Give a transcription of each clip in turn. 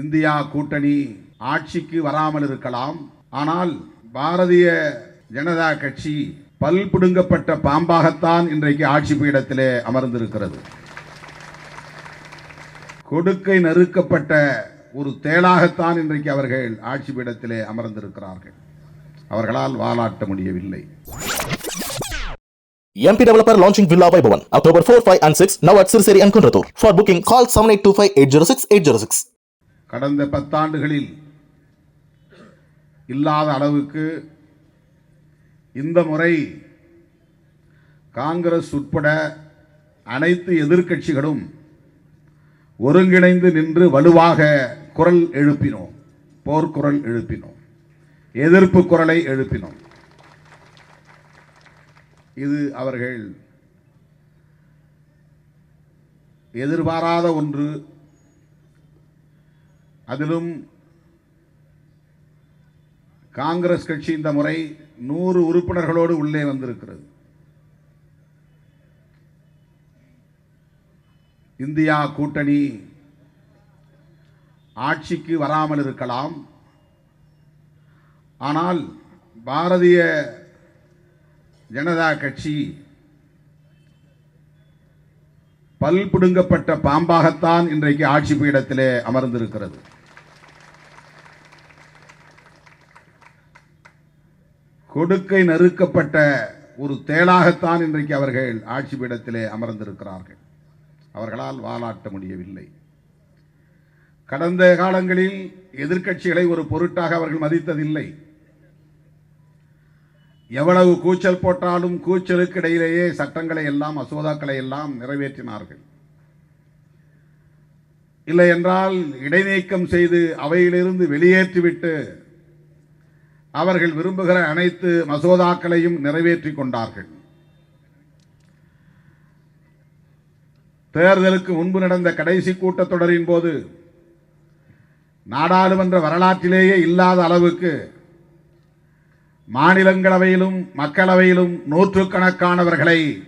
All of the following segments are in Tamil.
இந்தியா கூட்டணி ஆட்சிக்கு வராமல் இருக்கலாம் ஆனால் பாரதிய ஜனதா கட்சி பல் பிடுங்கப்பட்ட பாம்பாகத்தான் இன்றைக்கு ஆட்சி பீடத்திலே அமர்ந்திருக்கிறது கொடுக்கை நறுக்கப்பட்ட ஒரு தேளாகத்தான் இன்றைக்கு அவர்கள் ஆட்சி பீடத்திலே அமர்ந்திருக்கிறார்கள் அவர்களால் வாலாட்ட முடியவில்லை MP Developer launching Villa Vaibhavan October 4, 5 and 6 now at Sirseri and Kunratur. For booking call 7825-806-806. கடந்த பத்தாண்டுகளில் இல்லாத அளவுக்கு இந்த முறை காங்கிரஸ் உட்பட அனைத்து எதிர்க்கட்சிகளும் ஒருங்கிணைந்து நின்று வலுவாக குரல் எழுப்பினோம். போர்க்குரல் எழுப்பினோம். எதிர்ப்பு குரலை எழுப்பினோம். இது அவர்கள் எதிர்பாராத ஒன்று. அதிலும் காங்கிரஸ் கட்சி இந்த முறை நூறு உறுப்பினர்களோடு உள்ளே வந்திருக்கிறது. இந்தியா கூட்டணி ஆட்சிக்கு வராமல் இருக்கலாம். ஆனால் பாரதிய ஜனதா கட்சி பல் பிடுங்கப்பட்ட பாம்பாகத்தான் இன்றைக்கு ஆட்சி பீடத்திலே அமர்ந்திருக்கிறது. கொடுக்கை நறுக்கப்பட்ட ஒரு தேளாகத்தான் இன்றைக்கு அவர்கள் ஆட்சி பீடத்திலே அமர்ந்திருக்கிறார்கள். அவர்களால் வாலாட்ட முடியவில்லை. கடந்த காலங்களில் எதிர்க்கட்சிகளை ஒரு பொருட்டாக அவர்கள் மதித்ததில்லை. எவ்வளவு கூச்சல் போட்டாலும் கூச்சலுக்கு இடையிலேயே சட்டங்களை எல்லாம் மசோதாக்களை எல்லாம் நிறைவேற்றினார்கள். இல்லை என்றால் இடைநீக்கம் செய்து அவையிலிருந்து வெளியேற்றிவிட்டு அவர்கள் விரும்புகிற அனைத்து மசோதாக்களையும் நிறைவேற்றி கொண்டார்கள். தேர்தலுக்கு முன்பு நடந்த கடைசி கூட்டத்தொடரின் போது நாடாளுமன்ற வரலாற்றிலேயே இல்லாத அளவுக்கு மாநிலங்களவையிலும் மக்களவையிலும் நூற்றுக்கணக்கானவர்களை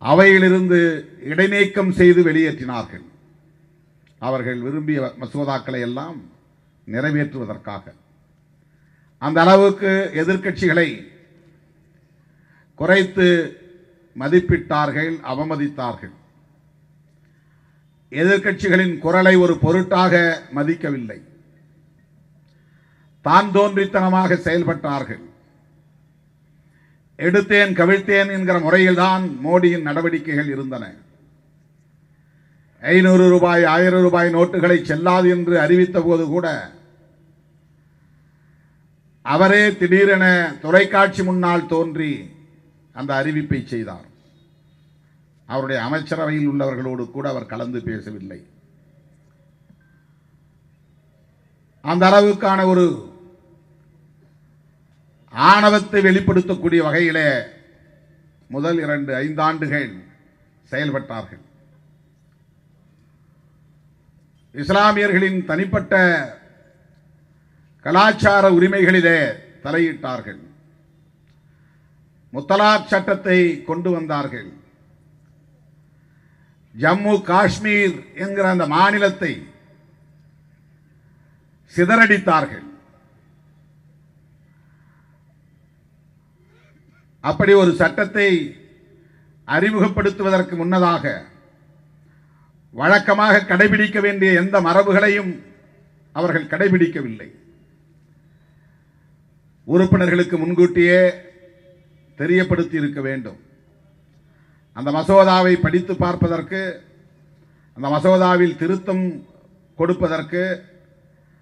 அவையிலிருந்து இடைநீக்கம் செய்து வெளியேற்றினார்கள். அவர்கள் விரும்பிய மசோதாக்களை எல்லாம் நிறைவேற்றுவதற்காக. அந்த அளவுக்கு எதிர்க்கட்சிகளை குறைத்து மதிப்பிட்டார்கள் அவமதித்தார்கள். எதிர்க்கட்சிகளின் குரலை ஒரு பொருட்டாக மதிக்கவில்லை. தான் தோன்றித்தனமாக செயல்பட்டார்கள். எடுத்தேன் கவிழ்த்தேன் என்கிற முறையில்தான் மோடியின் நடவடிக்கைகள் இருந்தன. ஐநூறு ரூபாய் ஆயிரம் ரூபாய் நோட்டுகளை செல்லாது என்று அறிவித்த போது கூட அவரே திடீரென தொலைக்காட்சி முன்னால் தோன்றி அந்த அறிவிப்பை செய்தார். அவருடைய அமைச்சரவையில் உள்ளவர்களோடு கூட அவர் கலந்து பேசவில்லை. அந்த அளவுக்கான ஒரு ஆணவத்தை வெளிப்படுத்தக்கூடிய வகையிலே முதல் இரண்டு ஐந்தாண்டுகள் செயல்பட்டார்கள். இஸ்லாமியர்களின் தனிப்பட்ட கலாச்சார உரிமைகளிலே தலையிட்டார்கள். முத்தலாக் சட்டத்தை கொண்டு வந்தார்கள். ஜம்மு காஷ்மீர் என்கிற அந்த மாநிலத்தை சிதறடித்தார்கள். அப்படி ஒரு சட்டத்தை அறிமுகப்படுத்துவதற்கு முன்னதாக வழக்கமாக கடைபிடிக்க வேண்டிய எந்த மரபுகளையும் அவர்கள் கடைபிடிக்கவில்லை. உறுப்பினர்களுக்கு முன்கூட்டியே தெரியப்படுத்தி இருக்க வேண்டும். அந்த மசோதாவை படித்து பார்ப்பதற்கு அந்த மசோதாவில் திருத்தம் கொடுப்பதற்கு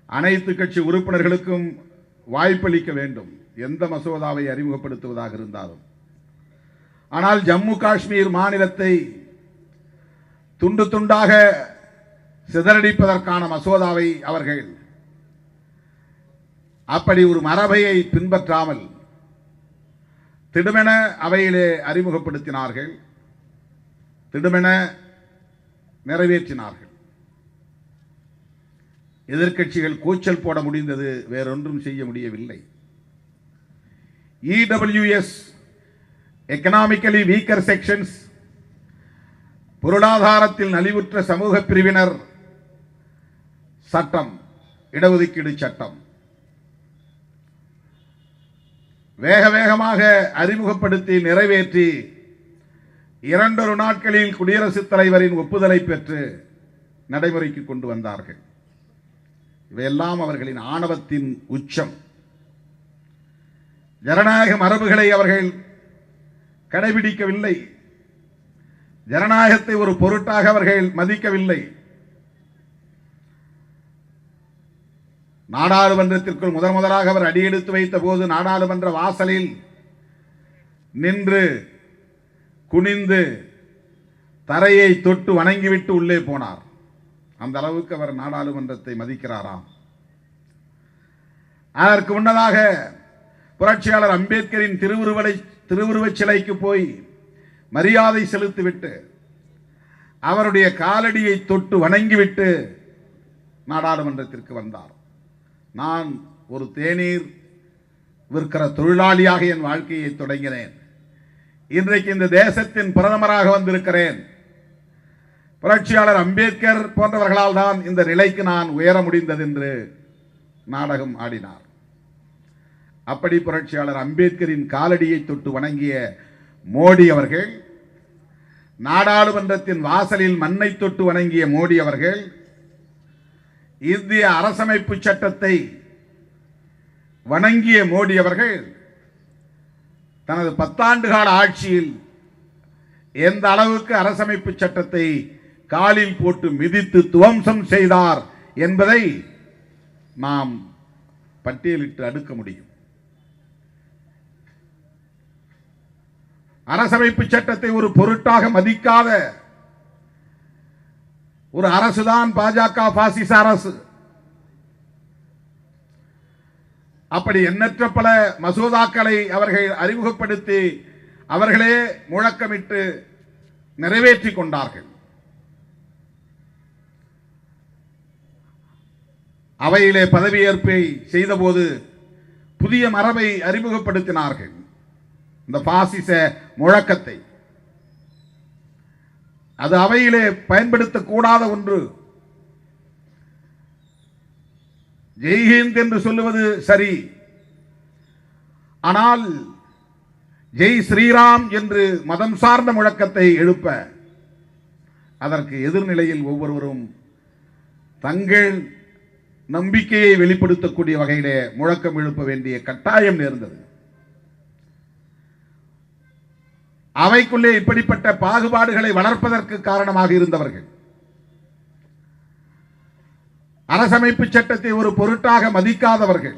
அனைத்து கட்சி உறுப்பினர்களுக்கும் வாய்ப்பளிக்க வேண்டும். எந்த மசோதாவை அறிமுகப்படுத்துவதாக இருந்தாலும். ஆனால் ஜம்மு காஷ்மீர் மாநிலத்தை துண்டு துண்டாக சிதறடிப்பதற்கான மசோதாவை அவர்கள் அப்படி ஒரு மரபையை பின்பற்றாமல் திடுமென அவையிலே அறிமுகப்படுத்தினார்கள். திடுமென நிறைவேற்றினார்கள். எதிர்க்கட்சிகள் கூச்சல் போட முடிந்தது வேறொன்றும் செய்ய முடியவில்லை. இடபிள்யூஎஸ் எக்கனாமிக்கலி வீக்கர் செக்ஷன்ஸ் பொருளாதாரத்தில் நலிவுற்ற சமூக பிரிவினர் சட்டம் இடஒதுக்கீடு சட்டம். வேக வேகமாக அறிமுகப்படுத்தி நிறைவேற்றி இரண்டொரு நாட்களில் குடியரசுத் தலைவரின் ஒப்புதலை பெற்று நடைமுறைக்கு கொண்டு வந்தார்கள். இவையெல்லாம் அவர்களின் ஆணவத்தின் உச்சம். ஜனநாயக மரபுகளை அவர்கள் கடைபிடிக்கவில்லை. ஜனநாயகத்தை ஒரு பொருட்டாக அவர்கள் மதிக்கவில்லை. நாடாளுமன்றத்திற்குள் முதன் முதலாக அவர் அடியெடுத்து வைத்த போது நாடாளுமன்ற வாசலில் நின்று குனிந்து தரையை தொட்டு வணங்கிவிட்டு உள்ளே போனார். அந்த அளவுக்கு அவர் நாடாளுமன்றத்தை மதிக்கிறாராம். அதற்கு முன்னதாக புரட்சியாளர் அம்பேத்கரின் திருவுருவலை திருவுருவச் சிலைக்கு போய் மரியாதை செலுத்திவிட்டு அவருடைய காலடியை தொட்டு வணங்கிவிட்டு நாடாளுமன்றத்திற்கு வந்தார். நான் ஒரு தேநீர் விற்கிற தொழிலாளியாக என் வாழ்க்கையை தொடங்கினேன். இன்றைக்கு இந்த தேசத்தின் பிரதமராக வந்திருக்கிறேன். புரட்சியாளர் அம்பேத்கர் போன்றவர்களால் தான் இந்த நிலைக்கு நான் உயர முடிந்தது என்று நாடகம் ஆடினார். அப்படி புரட்சியாளர் அம்பேத்கரின் காலடியை தொட்டு வணங்கிய மோடி அவர்கள் நாடாளுமன்றத்தின் வாசலில் மண்ணை தொட்டு வணங்கிய மோடி அவர்கள் இந்திய அரசமைப்பு சட்டத்தை வணங்கிய மோடி அவர்கள் தனது பத்தாண்டு கால ஆட்சியில் எந்த அளவுக்கு அரசமைப்பு சட்டத்தை காலில் போட்டு மிதித்து துவம்சம் செய்தார் என்பதை நாம் பட்டியலிட்டு அடுக்க முடியும். அரசமைப்பு சட்டத்தை ஒரு பொருட்டாக மதிக்காத ஒரு அரசுதான் பாஜக பாசிச அரசு. அப்படி எண்ணற்ற பல மசோதாக்களை அவர்கள் அறிமுகப்படுத்தி அவர்களே முழக்கமிட்டு நிறைவேற்றி கொண்டார்கள். அவையிலே பதவியேற்பை செய்தபோது புதிய மரபை அறிமுகப்படுத்தினார்கள். இந்த பாசிச முழக்கத்தை. அது அவையிலே பயன்படுத்தக்கூடாத ஒன்று. ஜெய்ஹிந்த் என்று சொல்லுவது சரி. ஆனால் ஜெய் ஸ்ரீராம் என்று மதம் சார்ந்த முழக்கத்தை எழுப்ப அதற்கு எதிர்நிலையில் ஒவ்வொருவரும் தங்கள் நம்பிக்கையை வெளிப்படுத்தக்கூடிய வகையிலே முழக்கம் எழுப்ப வேண்டிய கட்டாயம் நேர்ந்தது. அவைக்குள்ளே இப்படிப்பட்ட பாகுபாடுகளை வளர்ப்பதற்கு காரணமாக இருந்தவர்கள். அரசமைப்பு சட்டத்தை ஒரு பொருட்டாக மதிக்காதவர்கள்.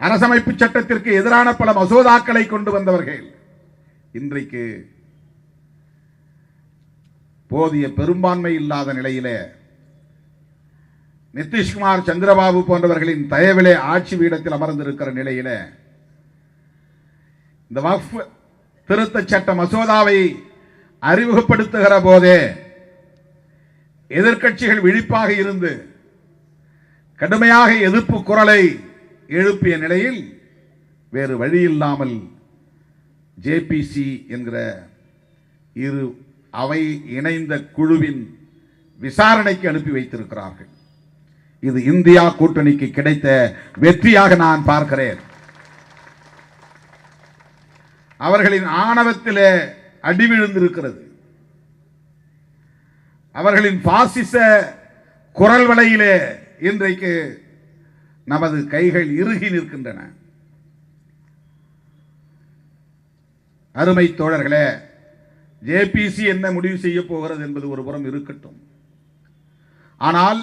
அரசமைப்பு சட்டத்திற்கு எதிரான பல மசோதாக்களை கொண்டு வந்தவர்கள். இன்றைக்கு போதிய பெரும்பான்மை இல்லாத நிலையிலே நிதிஷ்குமார் சந்திரபாபு போன்றவர்களின் தயவிலே ஆட்சி பீடத்தில் அமர்ந்திருக்கிற நிலையிலே இந்த வக்ஃப் திருத்த சட்ட மசோதாவை அறிமுகப்படுத்துகிற போதே எதிர்க்கட்சிகள் விழிப்பாக இருந்து கடுமையாக எதிர்ப்பு குரலை எழுப்பிய நிலையில் வேறு வழி இல்லாமல் ஜேபிசி என்கிற இரு அவை இணைந்த குழுவின் விசாரணைக்கு அனுப்பி வைத்திருக்கிறார்கள். இது இந்தியா கூட்டணிக்கு கிடைத்த வெற்றியாக நான் பார்க்கிறேன். அவர்களின் ஆணவத்திலே அடி விழுந்திருக்கிறது அவர்களின் பாசிச குரல் வலையிலே இன்றைக்கு நமது கைகள் இறுகி நிற்கின்றன. அருமை தோழர்களே ஜேபிசி என்ன முடிவு செய்ய போகிறது என்பது ஒரு புறம் இருக்கட்டும். ஆனால்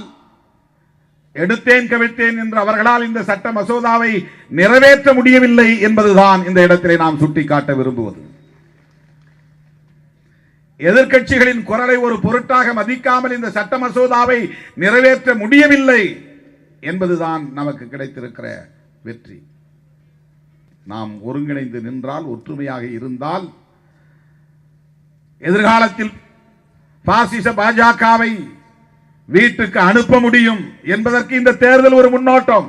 எடுத்தேன் கவிழ்த்தேன் என்று அவர்களால் இந்த சட்ட மசோதாவை நிறைவேற்ற முடியவில்லை என்பதுதான் இந்த இடத்திலே நாம் சுட்டிக்காட்ட விரும்புவது. எதிர்கட்சிகளின் குரலை ஒரு பொருட்டாக மதிக்காமல் இந்த சட்ட மசோதாவை நிறைவேற்ற முடியவில்லை என்பதுதான் நமக்கு கிடைத்திருக்கிற வெற்றி. நாம் ஒருங்கிணைந்து நின்றால் ஒற்றுமையாக இருந்தால் எதிர்காலத்தில் பாசிச பாஜகவை வீட்டுக்கு அனுப்ப முடியும் என்பதற்கு இந்த தேர்தல் ஒரு முன்னோட்டம்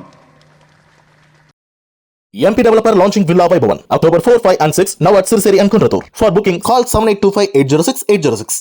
MP Developer launching Villa Vaibhavan October 4, 5 and 6 now at Sirseri and Kunratur. For booking call 7825 806 806.